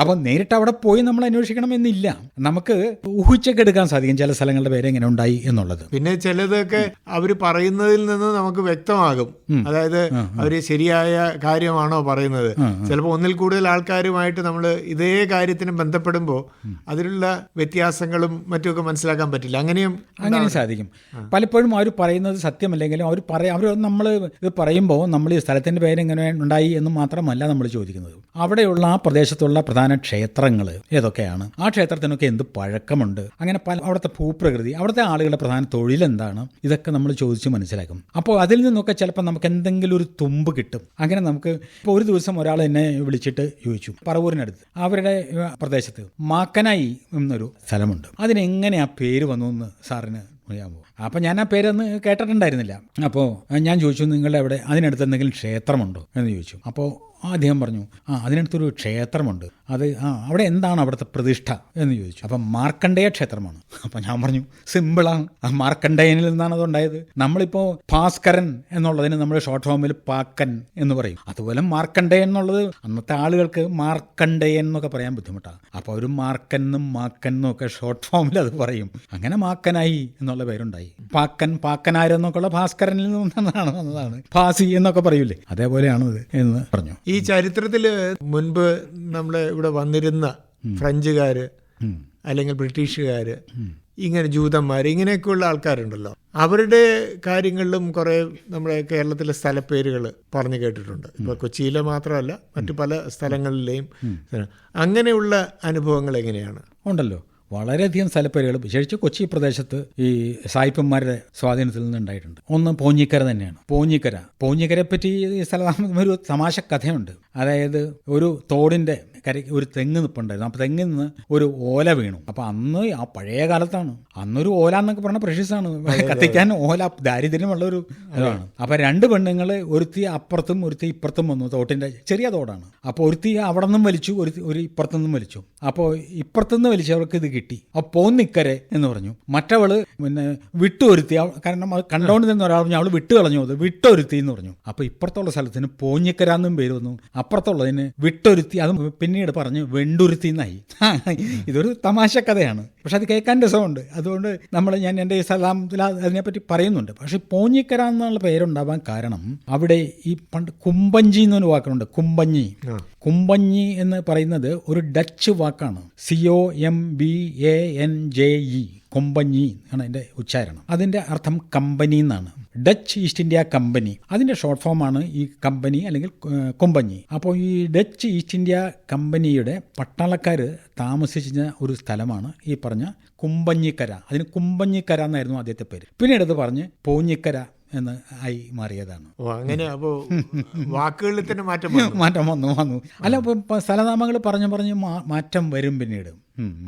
അപ്പോൾ നേരിട്ട് അവിടെ പോയി നമ്മൾ അന്വേഷിക്കണം എന്നില്ല. നമുക്ക് ഊഹിച്ചൊക്കെ എടുക്കാൻ സാധിക്കും ചില സ്ഥലങ്ങളുടെ പേര് എങ്ങനെ ഉണ്ടായി എന്നുള്ളത്. പിന്നെ ചിലതൊക്കെ അവർ പറയുന്നതിൽ നിന്ന് നമുക്ക് വ്യക്തമാകും. അതായത് അവർ ശരിയായ കാര്യമാണോ പറയുന്നത്. ചിലപ്പോൾ ഒന്നിൽ കൂടുതൽ ആൾക്കാരുമായിട്ട് നമ്മൾ ഇതേ കാര്യത്തിന് ബന്ധപ്പെടുമ്പോൾ അതിലുള്ള വ്യത്യാസങ്ങളും മറ്റുമൊക്കെ മനസ്സിലാക്കാൻ പറ്റില്ല. അങ്ങനെയും അങ്ങനെ സാധിക്കും. പലപ്പോഴും അവർ പറയുന്നത് സത്യമല്ലെങ്കിലും അവർ പറയാം അവർ നമ്മൾ ഇത് പറയുമ്പോൾ നമ്മൾ ഈ സ്ഥലത്തിന്റെ പേര് എങ്ങനെ ഉണ്ടായി എന്ന് മാത്രമല്ല നമ്മൾ ചോദിക്കുന്നത്. അവിടെയുള്ള ആ പ്രദേശത്തുള്ള പ്രധാന ക്ഷേത്രങ്ങൾ ഏതൊക്കെയാണ്? ആ ക്ഷേത്രത്തിനൊക്കെ എന്ത് പഴക്കമുണ്ട്? അങ്ങനെ പല അവിടുത്തെ ഭൂപ്രകൃതി അവിടുത്തെ ആളുകളുടെ പ്രധാന തൊഴിൽ എന്താണ് ഇതൊക്കെ നമ്മൾ ചോദിച്ച് മനസ്സിലാക്കും. അപ്പോൾ അതിൽ നിന്നൊക്കെ ചിലപ്പോൾ നമുക്ക് എന്തെങ്കിലും ഒരു തുമ്പ് കിട്ടും. അങ്ങനെ നമുക്ക് ഇപ്പോൾ ഒരു ദിവസം ഒരാൾ എന്നെ വിളിച്ചിട്ട് ചോദിച്ചു പറവൂരിനടുത്ത്. അവരുടെ പ്രദേശത്ത് മാക്കനായി എന്നൊരു സ്ഥലമുണ്ട്. അതിനെങ്ങനെ ആ പേര് വന്നു എന്ന് സാറിന് അറിയാമോ? അപ്പം ഞാൻ ആ പേരൊന്ന് കേട്ടിട്ടുണ്ടായിരുന്നില്ല. അപ്പോൾ ഞാൻ ചോദിച്ചു നിങ്ങളുടെ അവിടെ അതിനടുത്ത് എന്തെങ്കിലും ക്ഷേത്രമുണ്ടോ? എന്ന് ചോദിച്ചു. അപ്പോൾ അദ്ദേഹം പറഞ്ഞു ആ അതിനടുത്തൊരു ക്ഷേത്രമുണ്ട്. അത് ആ അവിടെ എന്താണ് അവിടുത്തെ പ്രതിഷ്ഠ? എന്ന് ചോദിച്ചു. അപ്പം മാർക്കണ്ഡേയ ക്ഷേത്രമാണ്. അപ്പം ഞാൻ പറഞ്ഞു സിമ്പിളാണ്. ആ മാർക്കണ്ഡേയനിൽ നിന്നാണ് അതുണ്ടായത്. നമ്മളിപ്പോൾ ഭാസ്കരൻ എന്നുള്ളതിന് നമ്മൾ ഷോർട്ട് ഫോമിൽ പാക്കൻ എന്ന് പറയും. അതുപോലെ മാർക്കണ്ഡേയൻ എന്നുള്ളത് അന്നത്തെ ആളുകൾക്ക് മാർക്കണ്ഡേയൻ എന്നൊക്കെ പറയാൻ ബുദ്ധിമുട്ടാണ് അപ്പോൾ അവർ മാർക്കൻ എന്നും മാക്കൻ എന്നൊക്കെ ഷോർട്ട് ഫോമിൽ അത് പറയും. അങ്ങനെ മാക്കനായി എന്നുള്ള പേരുണ്ടായി. പാക്കൻ പാക്കനാരെന്നൊക്കെയുള്ള ഭാസ്കരനിൽ നിന്നാണ് വന്നതാണ് ഭാസി എന്നൊക്കെ പറയൂലേ? അതേപോലെയാണ് ഇത് എന്ന് പറഞ്ഞു. ഈ ചരിത്രത്തിൽ മുൻപ് നമ്മളെ ഇവിടെ വന്നിരുന്ന ഫ്രഞ്ചുകാര് അല്ലെങ്കിൽ ബ്രിട്ടീഷുകാര് ഇങ്ങനെ ജൂതന്മാർ ഇങ്ങനെയൊക്കെയുള്ള ആൾക്കാരുണ്ടല്ലോ. അവരുടെ കാര്യങ്ങളിലും കുറെ നമ്മുടെ കേരളത്തിലെ സ്ഥലപ്പേരുകൾ പറഞ്ഞു കേട്ടിട്ടുണ്ട്. ഇപ്പൊ കൊച്ചിയിലെ മാത്രമല്ല മറ്റു പല സ്ഥലങ്ങളിലെയും അങ്ങനെയുള്ള അനുഭവങ്ങൾ എങ്ങനെയാണ് ഉണ്ടല്ലോ. വളരെയധികം സ്ഥലപ്പേരുകൾ വിശേഷിച്ച് കൊച്ചി പ്രദേശത്ത് ഈ സായിപ്പന്മാരുടെ സ്വാധീനത്തിൽ നിന്ന് ഉണ്ടായിട്ടുണ്ട് ഒന്ന് പോഞ്ഞിക്കര തന്നെയാണ്. പോഞ്ഞിക്കര. പോഞ്ഞിക്കരയെ പറ്റി ഈ സ്ഥലം ഒരു തമാശ കഥയുണ്ട്. അതായത് ഒരു തോടിന്റെ കരയ്ക്ക് ഒരു തെങ്ങ് നിൽപ്പുണ്ടായിരുന്നു അപ്പോൾ തെങ്ങിൽ നിന്ന് ഒരു ഓല വീണു. അപ്പോൾ അന്ന് ആ പഴയ കാലത്താണ്. അന്നൊരു ഓല എന്നൊക്കെ പറഞ്ഞ പ്രഷീസാണ് കത്തിക്കാൻ ഓല ദാരിദ്ര്യമുള്ള ഒരു ഇതാണ്. അപ്പോൾ രണ്ട് പെണ്ണുങ്ങൾ ഒരുത്തി അപ്പുറത്തും ഒരുത്തി ഇപ്പുറത്തും വന്നു. തോട്ടിന്റെ ചെറിയ തോടാണ്. അപ്പോൾ ഒരുത്തി അവിടെ നിന്നും വലിച്ചു ഒരു ഒരു ഇപ്പുറത്തു നിന്നും വലിച്ചു. അപ്പോൾ ഇപ്പുറത്തു നിന്ന് വലിച്ചവർക്ക് ഇത് കിട്ടി. അപ്പോൾ പോന്നിക്കരെ എന്ന് പറഞ്ഞു. മറ്റവൾ പിന്നെ വിട്ടൊരുത്തി ഒരുത്തി. കാരണം അത് കണ്ടോണ്ട് നിന്ന് ഒരാൾ പറഞ്ഞു അവൾ വിട്ട് കളഞ്ഞു അത്. വിട്ടൊരുത്തി എന്ന് പറഞ്ഞു. അപ്പോൾ ഇപ്പുറത്തുള്ള സ്ഥലത്തിന് പോഞ്ഞിക്കര എന്നും പേര് വന്നു. അപ്പുറത്തുള്ളതിന് വിട്ടൊരുത്തി അത് പിന്നീട് പറഞ്ഞു വെണ്ടുരുത്തി എന്നായി ഇതൊരു തമാശ കഥയാണ്. പക്ഷെ അത് കേൾക്കാൻ രസമുണ്ട്. അതുകൊണ്ട് നമ്മൾ ഞാൻ എന്റെ ഈ സലാമത്തിൽ അതിനെപ്പറ്റി പറയുന്നുണ്ട്. പക്ഷെ പോഞ്ഞിക്കര എന്നുള്ള പേരുണ്ടാവാൻ കാരണം അവിടെ ഈ പണ്ട് കുമ്പഞ്ചി എന്നൊരു വാക്കുണ്ട്. കുമ്പഞ്ഞി. കുമ്പഞ്ഞി എന്ന് പറയുന്നത് ഒരു ഡച്ച് വാക്കാണ്. C O M B A N J E. കൊമ്പഞ്ഞി ആണ് അതിന്റെ ഉച്ചാരണം. അതിന്റെ അർത്ഥം കമ്പനി എന്നാണ്. ഡച്ച് ഈസ്റ്റ് ഇന്ത്യ കമ്പനി അതിന്റെ ഷോർട്ട് ഫോമാണ് ഈ കമ്പനി അല്ലെങ്കിൽ കൊമ്പഞ്ഞി അപ്പോൾ ഈ ഡച്ച് ഈസ്റ്റ് ഇന്ത്യ കമ്പനിയുടെ പട്ടാളക്കാർ താമസിച്ചിരുന്ന ഒരു സ്ഥലമാണ് ഈ പറഞ്ഞ കുമ്പഞ്ഞിക്കര. അതിന് കുമ്പഞ്ഞിക്കര എന്നായിരുന്നു ആദ്യത്തെ പേര്. പിന്നീട് അത് പറഞ്ഞ് പോഞ്ഞിക്കര എന്ന് ആയി മാറിയതാണ്. അങ്ങനെ അപ്പോൾ വാക്കുകളിൽ തന്നെ മാറ്റം വന്നു. മാറ്റം വന്നു വന്നു. അല്ല ഇപ്പൊ സ്ഥലനാമങ്ങൾ പറഞ്ഞു പറഞ്ഞു മാറ്റം വരും പിന്നീട്.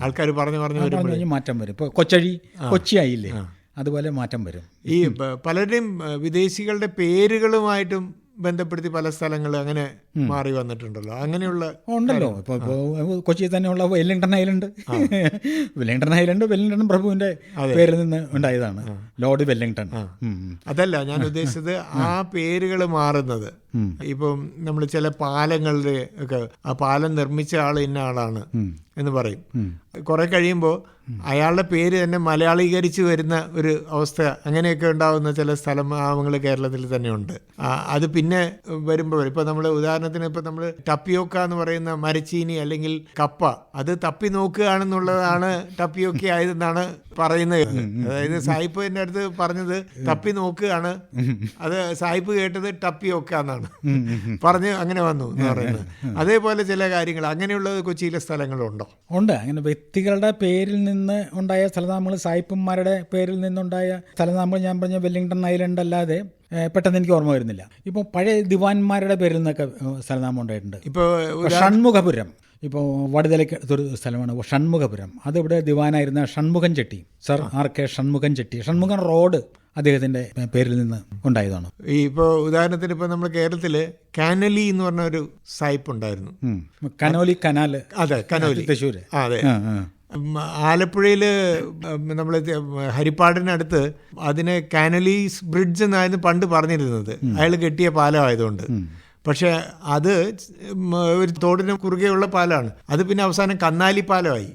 ആൾക്കാർ പറഞ്ഞു പറഞ്ഞു പറഞ്ഞു മാറ്റം വരും. ഇപ്പൊ കൊച്ചഴി കൊച്ചിയായില്ലേ? അതുപോലെ മാറ്റം വരും. ഈ പലരുടെയും വിദേശികളുടെ പേരുകളുമായിട്ടും ബന്ധപ്പെടുത്തി പല സ്ഥലങ്ങൾ അങ്ങനെ മാറി വന്നിട്ടുണ്ടല്ലോ. അങ്ങനെയുള്ള ഉണ്ടല്ലോ. ഇപ്പൊ ഇപ്പൊ കൊച്ചിയിൽ തന്നെയുള്ള Wellington island. Wellington island Wellington പ്രഭുവിന്റെ പേരിൽ നിന്ന് ഉണ്ടായതാണ്. Lord Wellington. അതല്ല ഞാൻ ഉദ്ദേശിച്ചത് ആ. പേരുകൾ മാറുന്നത്. ഇപ്പം നമ്മൾ ചില പാലങ്ങളുടെ ഒക്കെ ആ പാലം നിർമ്മിച്ച ആൾ ഇന്ന ആളാണ്. എന്ന് പറയും. കുറെ കഴിയുമ്പോൾ അയാളുടെ പേര് തന്നെ മലയാളീകരിച്ച് വരുന്ന ഒരു അവസ്ഥ അങ്ങനെയൊക്കെ ഉണ്ടാകുന്ന ചില സ്ഥലങ്ങൾ കേരളത്തിൽ തന്നെ ഉണ്ട്. അത് പിന്നെ വരുമ്പോൾ ഇപ്പൊ നമ്മൾ ഉദാഹരണത്തിന് ഇപ്പൊ നമ്മൾ ടപ്പിയോക്ക എന്ന് പറയുന്ന മരച്ചീനി അല്ലെങ്കിൽ കപ്പ അത് തപ്പി നോക്കുകയാണെന്നുള്ളതാണ് ടപ്പിയോക്ക ആയതെന്നാണ് പറയുന്നത് അതായത് സായിപ്പ് എന്റെ അടുത്ത് പറഞ്ഞത് തപ്പി നോക്കുകയാണ്. അത് സായിപ്പ് കേട്ടത് ടപ്പി ഒക്കാന്നാണ് പറഞ്ഞ് അങ്ങനെ വന്നു എന്ന് പറയുന്നത്. അതേപോലെ ചില കാര്യങ്ങൾ അങ്ങനെയുള്ളത് കൊച്ചിയിലെ സ്ഥലങ്ങളുണ്ടോ? ഉണ്ട്. അങ്ങനെ വ്യക്തികളുടെ പേരിൽ നിന്ന് ഉണ്ടായ സ്ഥലനാമങ്ങൾ സായിപ്പന്മാരുടെ പേരിൽ നിന്നുണ്ടായ സ്ഥലനാമങ്ങൾ ഞാൻ പറഞ്ഞ വെല്ലിംഗ്ടൺ ഐലൻഡ് അല്ലാതെ പെട്ടെന്ന് എനിക്ക് ഓർമ്മ വരുന്നില്ല. ഇപ്പോൾ പഴയ ദിവാൻമാരുടെ പേരിൽ നിന്നൊക്കെ സ്ഥലനാമം ഉണ്ടായിട്ടുണ്ട്. ഇപ്പൊ ഷൺമുഖപുരം. ഇപ്പോൾ വടുതലയ്ക്ക് അടുത്തൊരു സ്ഥലമാണ് ഷൺമുഖപുരം. അതിവിടെ ദിവാനായിരുന്ന Shanmukhan Chetty. Sir R K Shanmukhan Chetty. Shanmukhan road അദ്ദേഹത്തിന്റെ പേരിൽ നിന്ന് ഉണ്ടായതാണ്. ഈ ഇപ്പോൾ ഉദാഹരണത്തിന് ഇപ്പോൾ നമ്മൾ കേരളത്തിൽ കാനലി എന്ന് പറഞ്ഞ ഒരു സായിപ്പ് ഉണ്ടായിരുന്നു. Connolly canal. അതെ കനോലി. തൃശ്ശൂർ അതെ. ആലപ്പുഴയിൽ നമ്മൾ ഹരിപ്പാടിനടുത്ത് അതിനെ കാനലീസ് ബ്രിഡ്ജ് എന്നായിരുന്നു പണ്ട് പറഞ്ഞിരുന്നത്. അയാൾ കെട്ടിയ പാലമായതുകൊണ്ട്. പക്ഷെ അത് ഒരു തോടിന് കുറുകെയുള്ള പാലമാണ് അത് പിന്നെ അവസാനം കന്നാലി പാലമായി.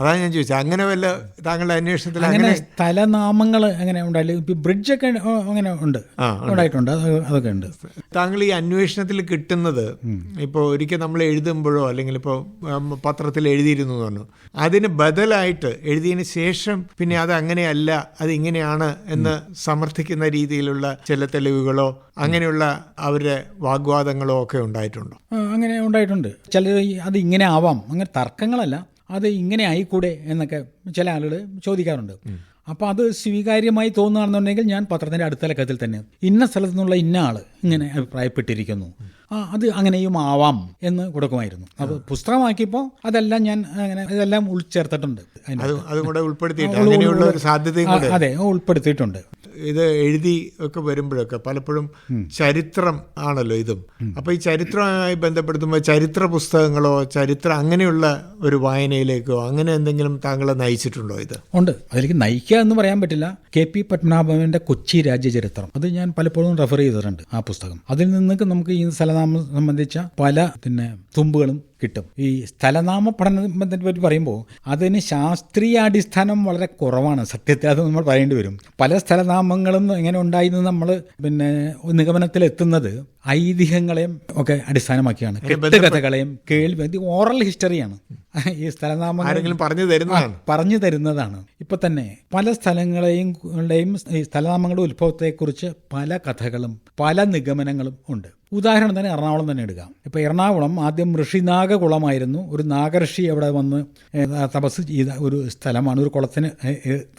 അതാണ് ഞാൻ ചോദിച്ചത്. അങ്ങനെ വല്ല താങ്കളുടെ അന്വേഷണത്തിൽ അങ്ങനെ സ്ഥലനാമങ്ങൾ അങ്ങനെ ഉണ്ടായില്ല. ഇപ്പൊ ബ്രിഡ്ജൊക്കെ അങ്ങനെ ഉണ്ട്. ഉണ്ടായിട്ടുണ്ട്. അതൊക്കെ ഉണ്ട്. താങ്കൾ ഈ അന്വേഷണത്തിൽ കിട്ടുന്നത് ഇപ്പോൾ ഒരിക്കൽ നമ്മൾ എഴുതുമ്പോഴോ അല്ലെങ്കിൽ ഇപ്പോൾ പത്രത്തിൽ എഴുതിയിരുന്നു എന്ന് പറഞ്ഞു. അതിന് ബദലായിട്ട് എഴുതിയതിന് ശേഷം പിന്നെ അത് അങ്ങനെയല്ല അത് ഇങ്ങനെയാണ് എന്ന് സമർത്ഥിക്കുന്ന രീതിയിലുള്ള ചില തെളിവുകളോ അങ്ങനെയുള്ള അവരുടെ വാഗ്വാദങ്ങളോ ഒക്കെ ഉണ്ടായിട്ടുണ്ടോ? അങ്ങനെ ഉണ്ടായിട്ടുണ്ട്. ചിലർ അത് ഇങ്ങനെ ആവാം അങ്ങനെ തർക്കങ്ങളല്ല അത് ഇങ്ങനെ ആയിക്കൂടെ എന്നൊക്കെ ചില ആളുകൾ ചോദിക്കാറുണ്ട്. അപ്പോൾ അത് സ്വീകാര്യമായി തോന്നുകയാണെന്നുണ്ടെങ്കിൽ ഞാൻ പത്രത്തിന്റെ അടുത്ത ലക്കത്തിൽ തന്നെ ഇന്ന സ്ഥലത്തു നിന്നുള്ള ഇന്ന ആൾ ഇങ്ങനെ അഭിപ്രായപ്പെട്ടിരിക്കുന്നു. ആ അത് അങ്ങനെയും ആവാം എന്ന് കൊടുക്കുമായിരുന്നു. അപ്പോൾ പുസ്തകമാക്കിയപ്പോൾ അതെല്ലാം ഞാൻ അങ്ങനെ ഇതെല്ലാം ഉൾച്ചേർത്തിട്ടുണ്ട് അത് ഉൾപ്പെടുത്തിയിട്ടുണ്ട്. ഇത് എഴുതി ഒക്കെ വരുമ്പോഴൊക്കെ പലപ്പോഴും ചരിത്രം ആണല്ലോ ഇതും. അപ്പൊ ഈ ചരിത്രമായി ബന്ധപ്പെടുത്തുമ്പോൾ ചരിത്ര പുസ്തകങ്ങളോ ചരിത്രം അങ്ങനെയുള്ള ഒരു വായനയിലേക്കോ അങ്ങനെ എന്തെങ്കിലും താങ്കളെ നയിച്ചിട്ടുണ്ടോ ഇത്? ഉണ്ട്. അതിലേക്ക് നയിക്കുക എന്ന് പറയാൻ പറ്റില്ല. കെ പി പത്മനാഭന്റെ കൊച്ചി രാജ്യ ചരിത്രം അത് ഞാൻ പലപ്പോഴും റെഫർ ചെയ്തിട്ടുണ്ട്. ആ പുസ്തകം. അതിൽ നിന്നൊക്കെ നമുക്ക് ഈ സ്ഥലനാമം സംബന്ധിച്ച പല പിന്നെ തുമ്പുകളും കിട്ടും. ഈ സ്ഥലനാമ പഠനത്തെ പറ്റി പറയുമ്പോൾ അതിന് ശാസ്ത്രീയ അടിസ്ഥാനം വളരെ കുറവാണ്. സത്യത്തിൽ അത് നമ്മൾ പറയേണ്ടി വരും. പല സ്ഥലനാമങ്ങളും എങ്ങനെ ഉണ്ടായി എന്ന് നമ്മൾ പിന്നെ നിഗമനത്തിലെത്തുന്നത് ഐതിഹ്യങ്ങളെയും ഒക്കെ അടിസ്ഥാനമാക്കിയാണ്. കെട്ടുകഥകളെയും കേൾവി ഇത് ഓറൽ ഹിസ്റ്ററിയാണ്. ഈ സ്ഥലനാമങ്ങൾ പറഞ്ഞു തരുന്നതാണ്. പറഞ്ഞു തരുന്നതാണ്. ഇപ്പൊ തന്നെ പല സ്ഥലങ്ങളെയും ഈ സ്ഥലനാമങ്ങളുടെ ഉത്ഭവത്തെക്കുറിച്ച് പല കഥകളും പല നിഗമനങ്ങളും ഉണ്ട്. ഉദാഹരണം തന്നെ എറണാകുളം തന്നെ എടുക്കാം. ഇപ്പൊ എറണാകുളം ആദ്യം ഋഷിനാഗകുളമായിരുന്നു. ഒരു നാഗർഷി അവിടെ വന്ന് തപസ് ചെയ്ത ഒരു സ്ഥലമാണ്. ഒരു കുളത്തിന്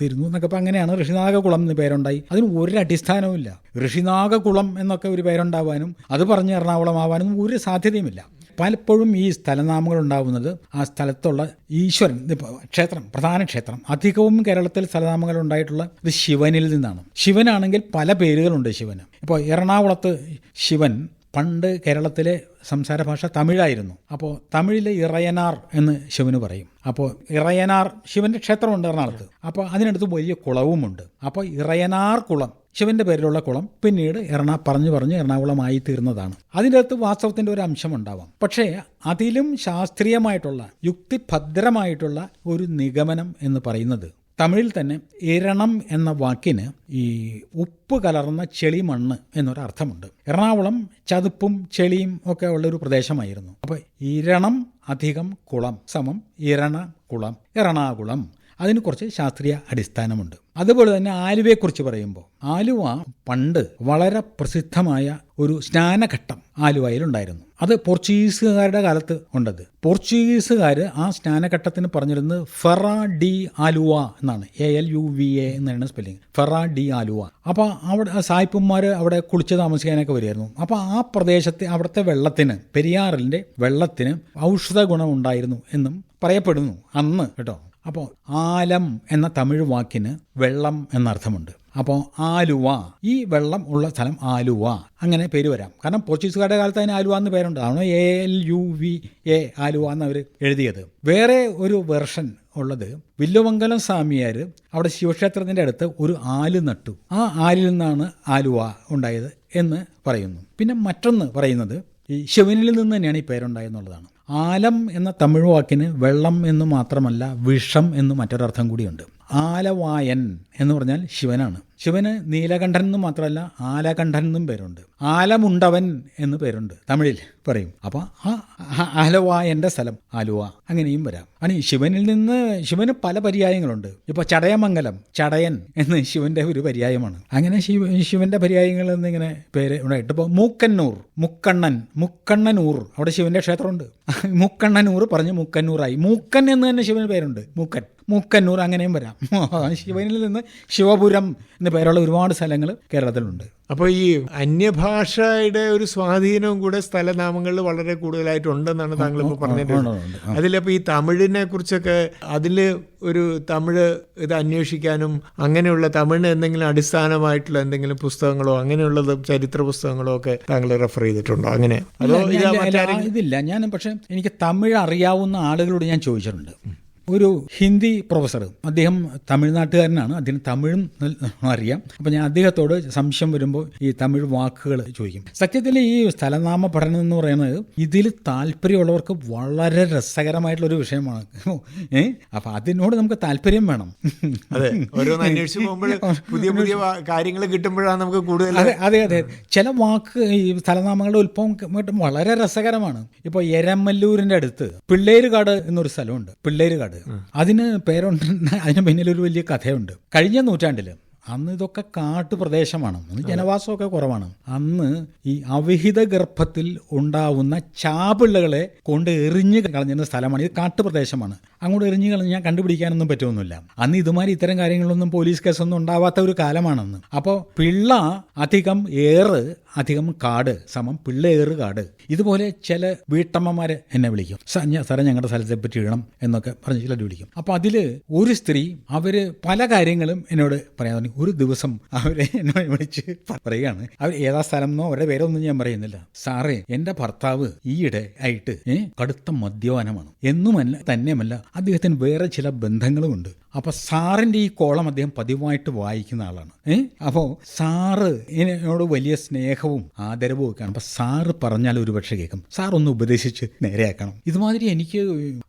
തീരുന്നു എന്നൊക്കെ ഇപ്പൊ അങ്ങനെയാണ്. ഋഷിനാഗകുളം എന്ന് പേരുണ്ടായി. അതിന് ഒരു അടിസ്ഥാനവുമില്ല ഋഷിനാഗകുളം എന്നൊക്കെ ഒരു പേരുണ്ടാവാനും അത് പറഞ്ഞ് എറണാകുളം ആവാനും ഒരു സാധ്യതയുമില്ല. പലപ്പോഴും ഈ സ്ഥലനാമങ്ങൾ ഉണ്ടാവുന്നത് ആ സ്ഥലത്തുള്ള ഈശ്വരൻ ക്ഷേത്രം പ്രധാന ക്ഷേത്രം. അധികവും കേരളത്തിൽ സ്ഥലനാമങ്ങൾ ഉണ്ടായിട്ടുള്ള ഇത് ശിവനിൽ നിന്നാണ്. ശിവനാണെങ്കിൽ പല പേരുകളുണ്ട് ശിവന്. ഇപ്പോൾ എറണാകുളത്ത് ശിവൻ പണ്ട് കേരളത്തിലെ സംസാര ഭാഷ തമിഴായിരുന്നു. അപ്പോൾ തമിഴിലെ ഇറയനാർ എന്ന് ശിവന് പറയും. അപ്പോൾ ഇറയനാർ ശിവന്റെ ക്ഷേത്രമുണ്ട് എറണാകുളത്ത്. അപ്പോൾ അതിനടുത്ത് വലിയ കുളവുമുണ്ട്. അപ്പോൾ ഇറയനാർ കുളം ശിവന്റെ പേരിലുള്ള കുളം പിന്നീട് എറണാ പറഞ്ഞു പറഞ്ഞ് എറണാകുളമായി തീർന്നതാണ്. അതിന്റെ അകത്ത് വാസ്തവത്തിന്റെ ഒരു അംശം ഉണ്ടാവാം പക്ഷേ അതിലും ശാസ്ത്രീയമായിട്ടുള്ള യുക്തിഭദ്രമായിട്ടുള്ള ഒരു നിഗമനം എന്ന് പറയുന്നത് തമിഴിൽ തന്നെ ഇരണം എന്ന വാക്കിന് ഈ ഉപ്പ് കലർന്ന ചെളി മണ്ണ് എന്നൊരർത്ഥമുണ്ട്. എറണാകുളം ചതുപ്പും ചെളിയും ഒക്കെ ഉള്ളൊരു പ്രദേശമായിരുന്നു. അപ്പോൾ ഇരണം അധികം കുളം സമം ഇരണ കുളം എറണാകുളം. അതിന് കുറച്ച് ശാസ്ത്രീയ അടിസ്ഥാനമുണ്ട്. അതുപോലെ തന്നെ ആലുവയെക്കുറിച്ച് പറയുമ്പോൾ ആലുവ പണ്ട് വളരെ പ്രസിദ്ധമായ ഒരു സ്നാനഘട്ടം ആലുവയിൽ ഉണ്ടായിരുന്നു അത് പോർച്ചുഗീസുകാരുടെ കാലത്ത് ഉണ്ടത്. പോർച്ചുഗീസുകാർ ആ സ്നാനഘട്ടത്തിന് പറഞ്ഞിരുന്നത് ഫെറ ഡി ആലുവ എന്നാണ്. A L U V A എന്നാണ് സ്പെല്ലിംഗ് ഫെറ ഡി ആലുവ. അപ്പോൾ അവിടെ സായിപ്പന്മാർ അവിടെ കുളിച്ച് താമസിക്കാനൊക്കെ വരുമായിരുന്നു അപ്പോൾ ആ പ്രദേശത്തെ അവിടുത്തെ വെള്ളത്തിന് പെരിയാറിന്റെ വെള്ളത്തിന് ഔഷധ ഗുണമുണ്ടായിരുന്നു എന്നും പറയപ്പെടുന്നു അന്ന് കേട്ടോ. അപ്പോൾ ആലം എന്ന തമിഴ് വാക്കിന് വെള്ളം എന്നർത്ഥമുണ്ട്. അപ്പോൾ ആലുവ ഈ വെള്ളം ഉള്ള സ്ഥലം ആലുവ. അങ്ങനെ പേര് വരാം. കാരണം പോർച്ചുഗീസുകാരുടെ കാലത്ത് അതിന് ആലുവ എന്ന് പേരുണ്ട്. അതാണ് A L U V A Aluva എന്ന് അവർ എഴുതിയത്. വേറെ ഒരു വെർഷൻ ഉള്ളത് വില്ലുമംഗലം സ്വാമിയാർ അവിടെ ശിവക്ഷേത്രത്തിന്റെ അടുത്ത് ഒരു ആൽ നട്ടു. ആ ആലിൽ നിന്നാണ് ആലുവ ഉണ്ടായത് എന്ന് പറയുന്നു. പിന്നെ മറ്റൊന്ന് പറയുന്നത് ഈ ശിവനിൽ നിന്ന് തന്നെയാണ് ഈ പേരുണ്ടായെന്നുള്ളതാണ്. ആലം എന്ന തമിഴ് വാക്കിന് വെള്ളം എന്നു മാത്രമല്ല വിഷം എന്ന് മറ്റൊരർത്ഥം കൂടിയുണ്ട്. ആലവായൻ എന്ന് പറഞ്ഞാൽ ശിവനാണ്. ശിവന് നീലകണ്ഠൻ എന്നും മാത്രമല്ല ആലകണ്ഠൻ എന്നും പേരുണ്ട്. ആലമുണ്ടവൻ എന്ന് പേരുണ്ട്. തമിഴിൽ പറയും. അപ്പോൾ ആ ആലുവ എന്റെ സ്ഥലം. ആലുവ. അങ്ങനെയും വരാം. അനി ശിവനിൽ നിന്ന് ശിവന് പല പര്യായങ്ങളുണ്ട്. ഇപ്പോൾ ചടയമംഗലം ചടയൻ എന്ന് ശിവന്റെ ഒരു പര്യായമാണ്. അങ്ങനെ ശിവ ശിവന്റെ പര്യായങ്ങൾ എന്നിങ്ങനെ പേര് ഉണ്ടായിട്ട് ഇപ്പോൾ മൂക്കന്നൂർ മുക്കണ്ണൻ മുക്കണ്ണനൂർ. അവിടെ ശിവന്റെ ക്ഷേത്രമുണ്ട്. മുക്കണ്ണനൂർ പറഞ്ഞ് മുക്കന്നൂറായി. മൂക്കൻ എന്ന് തന്നെ ശിവന് പേരുണ്ട്. മൂക്കൻ. മൂക്കന്നൂർ അങ്ങനെയും വരാം. ശിവനിൽ നിന്ന് ശിവപുരം എന്ന പേരുള്ള ഒരുപാട് സ്ഥലങ്ങൾ കേരളത്തിലുണ്ട്. അപ്പോൾ ഈ അന്യഭാഷയുടെ ഒരു സ്വാധീനവും കൂടെ സ്ഥലനാമങ്ങളിൽ വളരെ കൂടുതലായിട്ടുണ്ടെന്നാണ് താങ്കൾ ഇപ്പോൾ പറഞ്ഞിട്ടുള്ളത് അതിലപ്പോൾ ഈ തമിഴിനെ കുറിച്ചൊക്കെ അതിൽ ഒരു തമിഴ് ഇത് അന്വേഷിക്കാനും അങ്ങനെയുള്ള തമിഴിന് എന്തെങ്കിലും അടിസ്ഥാനമായിട്ടുള്ള എന്തെങ്കിലും പുസ്തകങ്ങളോ അങ്ങനെയുള്ളത് ചരിത്ര പുസ്തകങ്ങളോ ഒക്കെ താങ്കൾ റെഫർ ചെയ്തിട്ടുണ്ടോ? അങ്ങനെ? അതോ ഇതില്ല. ഞാൻ പക്ഷെ എനിക്ക് തമിഴ് അറിയാവുന്ന ആളുകളോട് ഞാൻ ചോദിച്ചിട്ടുണ്ട്. ഒരു ഹിന്ദി പ്രൊഫസർ. അദ്ദേഹം തമിഴ്നാട്ടുകാരനാണ്. അദ്ദേഹം തമിഴും അറിയാം. അപ്പം ഞാൻ അദ്ദേഹത്തോട് സംശയം വരുമ്പോൾ ഈ തമിഴ് വാക്കുകൾ ചോദിക്കും. സത്യത്തിൽ ഈ സ്ഥലനാമ പഠനം എന്ന് പറയുന്നത് ഇതിൽ താല്പര്യമുള്ളവർക്ക് വളരെ രസകരമായിട്ടുള്ള ഒരു വിഷയമാണ്. ഏ? അപ്പം അതിനോട് നമുക്ക് താല്പര്യം വേണം. ഓരോന്ന് അന്വേഷിച്ച് പോകുമ്പോൾ പുതിയ പുതിയ കാര്യങ്ങൾ കിട്ടുമ്പോഴാണ് നമുക്ക് കൂടുതൽ അതെ അതെ അതെ. ചില വാക്ക് ഈ സ്ഥലനാമങ്ങളുടെ ഉത്ഭവം വളരെ രസകരമാണ്. ഇപ്പോൾ എരമല്ലൂരിന്റെ അടുത്ത് പിള്ളേരുകാട് എന്നൊരു സ്ഥലമുണ്ട്. പിള്ളേരുകാട്. അതിന് പേരുണ്ട് അതിന് പിന്നിലൊരു വലിയ കഥയുണ്ട്. കഴിഞ്ഞ നൂറ്റാണ്ടിൽ അന്ന് ഇതൊക്കെ കാട്ടുപ്രദേശമാണ്. അന്ന് ജനവാസമൊക്കെ കുറവാണ്. അന്ന് ഈ അവിഹിത ഗർഭത്തിൽ ഉണ്ടാവുന്ന ചാപിള്ളകളെ കൊണ്ട് എറിഞ്ഞ് കളഞ്ഞിരുന്ന സ്ഥലമാണ്. ഇത് കാട്ടുപ്രദേശമാണ്. അങ്ങോട്ട് എറിഞ്ഞ് കളഞ്ഞ് ഞാൻ കണ്ടുപിടിക്കാനൊന്നും പറ്റുമൊന്നുമില്ല. അന്ന് ഇതുമാതിരി ഇത്തരം കാര്യങ്ങളൊന്നും പോലീസ് കേസൊന്നും ഉണ്ടാവാത്ത ഒരു കാലമാണെന്ന്. അപ്പോൾ പിള്ള അധികം ഏറ് അധികം കാട് സമം പിള്ളേറ് കാട്. ഇതുപോലെ ചില വീട്ടമ്മമാരെ എന്നെ വിളിക്കും. "സാ- ഞാ- സാറേ ഞങ്ങളുടെ സ്ഥലത്തെ പറ്റി ഇടണം എന്നൊക്കെ പറഞ്ഞ് ചിലർ വിളിക്കും. അപ്പോൾ അതിൽ ഒരു സ്ത്രീ അവർ പല കാര്യങ്ങളും എന്നോട് പറയാൻ തുടങ്ങി ഒരു ദിവസം അവരെ എന്നെ വിളിച്ച് പറയുകയാണ്. അവർ ഏതാ സ്ഥലം എന്നോ അവരുടെ പേരൊന്നും ഞാൻ പറയുന്നില്ല. സാറേ എന്റെ ഭർത്താവ് ഈയിടെ ആയിട്ട് കടുത്ത മദ്യപാനമാണ്. എന്നുമല്ല തന്നെയുമല്ല അദ്ദേഹത്തിന് വേറെ ചില ബന്ധങ്ങളുമുണ്ട്. അപ്പൊ സാറിന്റെ ഈ കോളം അദ്ദേഹം പതിവായിട്ട് വായിക്കുന്ന ആളാണ്. ഏ? അപ്പോൾ സാറ് എന്നോട് വലിയ സ്നേഹവും ആദരവും ഒക്കെയാണ് അപ്പൊ സാറ് പറഞ്ഞാൽ ഒരുപക്ഷെ കേൾക്കും. സാർ ഒന്ന് ഉപദേശിച്ച് നേരെയാക്കണം. ഇതുമാതിരി എനിക്ക്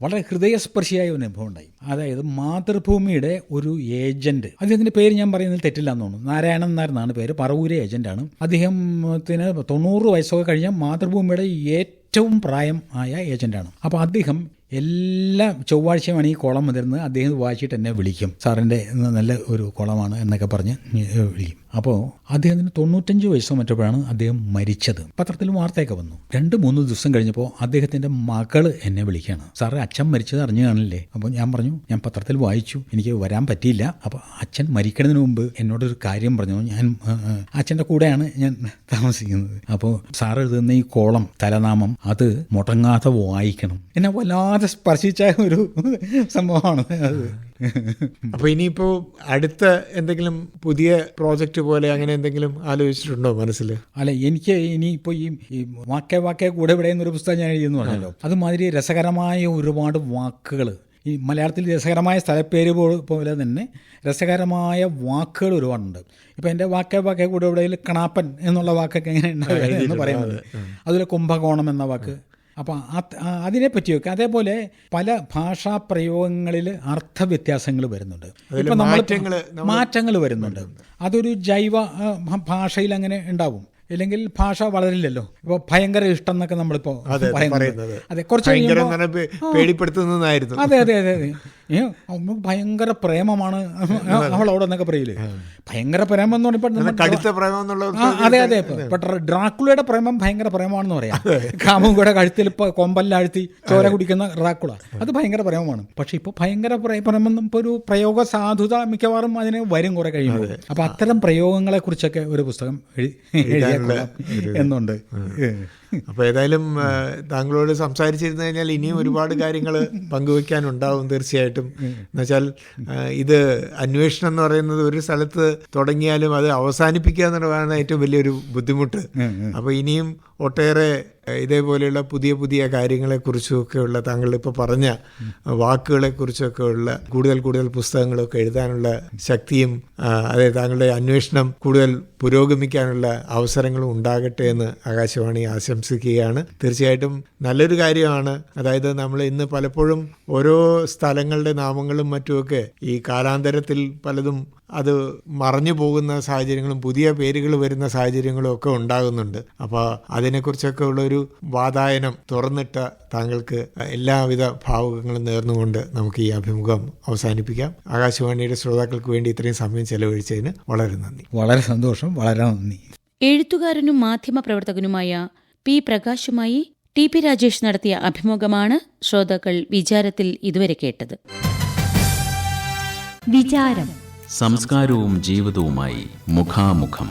വളരെ ഹൃദയസ്പർശിയായ ഒരു അനുഭവം ഉണ്ടായി. അതായത് മാതൃഭൂമിയുടെ ഒരു ഏജന്റ്. അദ്ദേഹത്തിന്റെ പേര് ഞാൻ പറയുന്നത് തെറ്റില്ല എന്ന് തോന്നുന്നു. നാരായണൻ നായർ എന്നാണ് പേര്. പറവൂരെ ഏജന്റാണ് അദ്ദേഹത്തിന് തൊണ്ണൂറ് വയസ്സൊക്കെ കഴിഞ്ഞാൽ മാതൃഭൂമിയുടെ ഏറ്റവും പ്രായം ആയ ഏജന്റാണ് അപ്പോൾ അദ്ദേഹം എല്ലാ ചൊവ്വാഴ്ചയുമാണ് ഈ കുളം വന്നിരുന്നത്. അദ്ദേഹം വായിച്ചിട്ട് എന്നെ വിളിക്കും. സാറിന്റെ നല്ല ഒരു കുളമാണ് എന്നൊക്കെ പറഞ്ഞ് വിളിക്കും. അപ്പോൾ അദ്ദേഹത്തിന് തൊണ്ണൂറ്റഞ്ച് വയസ്സോ മറ്റപ്പോഴാണ് അദ്ദേഹം മരിച്ചത്. പത്രത്തിൽ വാർത്തയൊക്കെ വന്നു. രണ്ട് മൂന്ന് ദിവസം കഴിഞ്ഞപ്പോൾ അദ്ദേഹത്തിന്റെ മകൾ എന്നെ വിളിക്കുകയാണ്. സാറേ അച്ഛൻ മരിച്ചത് അറിഞ്ഞു കാണില്ലേ അപ്പോൾ ഞാൻ പറഞ്ഞു ഞാൻ പത്രത്തിൽ വായിച്ചു. എനിക്ക് വരാൻ പറ്റിയില്ല. അപ്പോൾ അച്ഛൻ മരിക്കുന്നതിന് മുമ്പ് എന്നോടൊരു കാര്യം പറഞ്ഞു. ഞാൻ അച്ഛന്റെ കൂടെയാണ് ഞാൻ താമസിക്കുന്നത്. അപ്പോൾ സാർ എഴുതുന്ന ഈ കോളം തലനാമം അത് മുടങ്ങാതെ വായിക്കണം. എന്നെ വല്ലാതെ സ്പർശിച്ച ഒരു സംഭവമാണ് അത്. അപ്പൊ ഇനിയിപ്പോ അടുത്ത എന്തെങ്കിലും പുതിയ പ്രോജക്റ്റ് പോലെ അങ്ങനെ എന്തെങ്കിലും ആലോചിച്ചിട്ടുണ്ടോ മനസ്സിൽ? അല്ല എനിക്ക് ഇനിയിപ്പോ ഈ വാക്കേ വാക്കേ കൂടെ ഇവിടെ എന്നൊരു പുസ്തകം ഞാൻ എഴുതിയെന്ന് പറഞ്ഞല്ലോ. അതുമാതിരി രസകരമായ ഒരുപാട് വാക്കുകൾ. ഈ മലയാളത്തിൽ രസകരമായ സ്ഥലപ്പേര് പോലെ തന്നെ രസകരമായ വാക്കുകൾ ഒരുപാടുണ്ട്. ഇപ്പം എന്റെ വാക്കേ വാക്കേ കൂടെ ഇവിടെ കണാപ്പൻ എന്നുള്ള വാക്കൊക്കെ എങ്ങനെ ഉണ്ടാവുക എന്ന് പറയുന്നത്. അതുപോലെ കുംഭകോണം എന്ന വാക്ക്. അപ്പം അതിനെ പറ്റിയൊക്കെ അതേപോലെ പല ഭാഷാ പ്രയോഗങ്ങളിൽ അർത്ഥവ്യത്യാസങ്ങൾ വരുന്നുണ്ട്. ഇപ്പം നമ്മൾ മാറ്റങ്ങൾ വരുന്നുണ്ട്. അതൊരു ജൈവ ഭാഷയിൽ അങ്ങനെ ഉണ്ടാവും. ഇല്ലെങ്കിൽ ഭാഷ വളരില്ലല്ലോ. ഇപ്പൊ ഭയങ്കര ഇഷ്ടം എന്നൊക്കെ നമ്മളിപ്പോ അതെ, കുറച്ച് പേടിപ്പെടുത്തുന്നതായിരുന്നു. അതെ അതെ അതെ. ഏ, ഭയങ്കര പ്രേമമാണ്. അവളോട് എന്നൊക്കെ പറയില്ലേ? ഭയങ്കര പ്രേമം എന്ന് ആ, അതെ അതെ. ഇപ്പൊ ഡ്രാക്കുളയുടെ പ്രേമം ഭയങ്കര പ്രേമമാണെന്ന് പറയാം. കാമുകൂടെ കഴുത്തിൽ ഇപ്പൊ കൊമ്പല്ലാഴ്ത്തി ചോര കുടിക്കുന്ന ഡ്രാക്കുള. അത് ഭയങ്കര പ്രേമമാണ്. പക്ഷെ ഇപ്പൊ ഭയങ്കര പ്രേ- പ്രേമം ഇപ്പൊ ഒരു പ്രയോഗ സാധുത മിക്കവാറും അതിന് വരും കുറെ കഴിയുമ്പോൾ. അപ്പൊ അത്തരം പ്രയോഗങ്ങളെ കുറിച്ചൊക്കെ ഒരു പുസ്തകം എഴുതി എന്നുണ്ട്. ഏ. അപ്പൊ ഏതായാലും താങ്കളോട് സംസാരിച്ചിരുന്നു കഴിഞ്ഞാൽ ഇനിയും ഒരുപാട് കാര്യങ്ങൾ പങ്കുവെക്കാനുണ്ടാവും തീർച്ചയായിട്ടും എന്നുവെച്ചാൽ ഇത് അന്വേഷണം എന്ന് പറയുന്നത് ഒരു സ്ഥലത്ത് തുടങ്ങിയാലും അത് അവസാനിപ്പിക്കുക എന്നുള്ളതാണ് ഏറ്റവും വലിയൊരു ബുദ്ധിമുട്ട് അപ്പോൾ ഇനിയും ഒട്ടേറെ ഇതേപോലെയുള്ള പുതിയ പുതിയ കാര്യങ്ങളെക്കുറിച്ചുമൊക്കെയുള്ള താങ്കൾ ഇപ്പോൾ പറഞ്ഞ വാക്കുകളെക്കുറിച്ചൊക്കെ ഉള്ള കൂടുതൽ കൂടുതൽ പുസ്തകങ്ങളൊക്കെ എഴുതാനുള്ള ശക്തിയും അതെ താങ്കളുടെ അന്വേഷണം കൂടുതൽ പുരോഗമിക്കാനുള്ള അവസരങ്ങളും ഉണ്ടാകട്ടെ എന്ന് ആകാശവാണി ആശംസിക്കുകയാണ്. തീർച്ചയായിട്ടും നല്ലൊരു കാര്യമാണ്. അതായത് നമ്മൾ ഇന്ന് പലപ്പോഴും ഓരോ സ്ഥലങ്ങളുടെ നാമങ്ങളും മറ്റുമൊക്കെ ഈ കാലാന്തരത്തിൽ പലതും അത് മറഞ്ഞു പോകുന്ന സാഹചര്യങ്ങളും പുതിയ പേരുകൾ വരുന്ന സാഹചര്യങ്ങളും ഒക്കെ ഉണ്ടാകുന്നുണ്ട്. അപ്പോൾ അതിനെക്കുറിച്ചൊക്കെ ഉള്ളൊരു വാതായനം തുറന്നിട്ട താങ്കൾക്ക് എല്ലാവിധ ഭാവുകങ്ങളും നേർന്നുകൊണ്ട് നമുക്ക് ഈ അഭിമുഖം അവസാനിപ്പിക്കാം. ആകാശവാണിയുടെ ശ്രോതാക്കൾക്ക് വേണ്ടി ഇത്രയും സമയം ചെലവഴിച്ചതിന് വളരെ നന്ദി. വളരെ സന്തോഷം. വളരെ നന്ദി. എഴുത്തുകാരനും മാധ്യമപ്രവർത്തകനുമായ പി പ്രകാശുമായി ടി പി രാജേഷ് നടത്തിയ അഭിമുഖമാണ് ശ്രോതാക്കൾ വിചാരത്തിൽ ഇതുവരെ കേട്ടത്. വിചാരം. സംസ്കാരവും ജീവിതവുമായി മുഖാമുഖം.